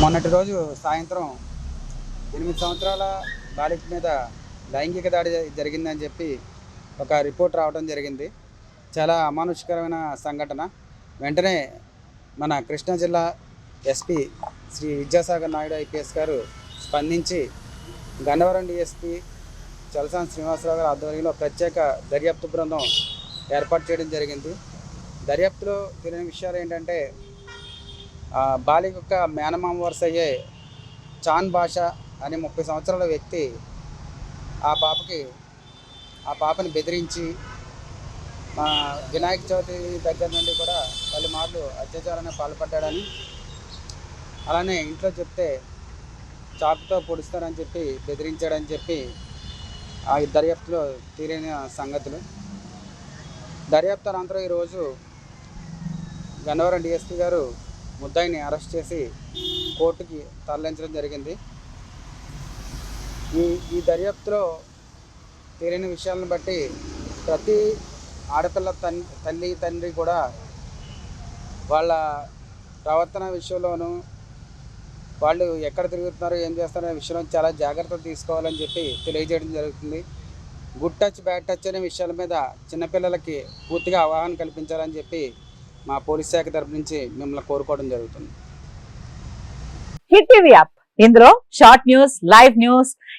మొన్నటి రోజు సాయంత్రం ఎనిమిది సంవత్సరాల బాలిక మీద లైంగిక దాడి జరిగిందని చెప్పి ఒక రిపోర్ట్ రావడం జరిగింది. చాలా అమానుషకరమైన సంఘటన. వెంటనే మన కృష్ణా జిల్లా ఎస్పీ శ్రీ విద్యాసాగర్ నాయుడు ఐపీఎస్ గారు స్పందించి గన్నవరం డిఎస్పీ చలసాని శ్రీనివాసరావు గారి ఆధ్వర్యంలో ప్రత్యేక దర్యాప్తు బృందం ఏర్పాటు చేయడం జరిగింది. దర్యాప్తులో తెలియని విషయాలు ఏంటంటే బాలిక యొక్క మేనమామ వరుస అయ్యే చాన్ భాష అనే ముప్పై సంవత్సరాల వ్యక్తి ఆ పాపకి ఆ పాపని బెదిరించి మా వినాయక చవితి దగ్గర నుండి కూడా పలుమార్లు అత్యాచారానికి పాల్పడ్డాడని అలానే ఇంట్లో చెప్తే చాకుతో పొడుస్తారని చెప్పి బెదిరించాడని చెప్పి ఆ దర్యాప్తులో తీరిన సంగతులు. దర్యాప్తు అనంతరం ఈరోజు గన్నవరం డిఎస్పీ గారు ముద్దాయిని అరెస్ట్ చేసి కోర్టుకి తరలించడం జరిగింది. ఈ ఈ దర్యాప్తులో తేలిన విషయాలను బట్టి ప్రతి ఆడపిల్ల తల్లి తండ్రి కూడా వాళ్ళ ప్రవర్తన విషయంలోనూ వాళ్ళు ఎక్కడ తిరుగుతున్నారో ఏం చేస్తున్నారో విషయంలో చాలా జాగ్రత్తలు తీసుకోవాలని చెప్పి తెలియజేయడం జరుగుతుంది. గుడ్ టచ్ బ్యాడ్ టచ్ అనే విషయాల మీద చిన్నపిల్లలకి పూర్తిగా అవగాహన కల్పించాలని చెప్పి మా పోలీస్ శాఖ తరపు నుంచి మిమ్మల్ని కోరుకోవడం జరుగుతుంది. Hit TV app. ఇందులో short news live news